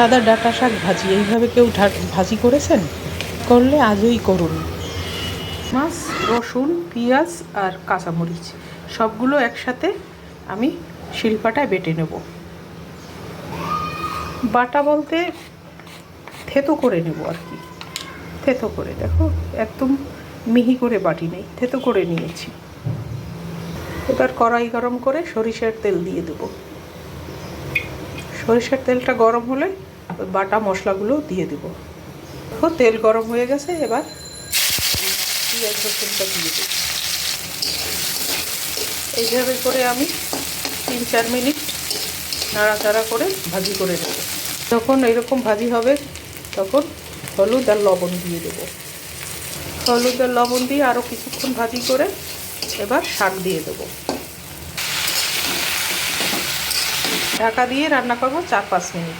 সাদা ডাঁটা শাক ভাজি, এইভাবে কেউ ভাজি করেছেন? করলে আজই করুন। মাছ, রসুন, পেঁয়াজ আর কাঁচামরিচ, সবগুলো একসাথে আমি শিল্পাটায় বেটে নেব। বাটা বলতে থেতো করে নেব আর কি। থেতো করে, দেখো, একদম মিহি করে বাটি নেই, থেতো করে নিয়েছি। এবার কড়াই গরম করে সরিষার তেল দিয়ে দেবো। সরিষার তেলটা গরম হলে বাটা মশলাগুলো দিয়ে দেবো। দেখো, তেল গরম হয়ে গেছে, এবার পেঁয়াজ রসুনটা দিয়ে দেবো। এইভাবে করে আমি তিন চার মিনিট নাড়াচাড়া করে ভাজি করে নেব। যখন এরকম ভাজি হবে, তখন হলুদ আর লবণ দিয়ে দেবো। হলুদ আর লবণ দিয়ে আরও কিছুক্ষণ ভাজি করে এবার শাক দিয়ে দেবো। ঢাকা দিয়ে রান্না করব চার পাঁচ মিনিট।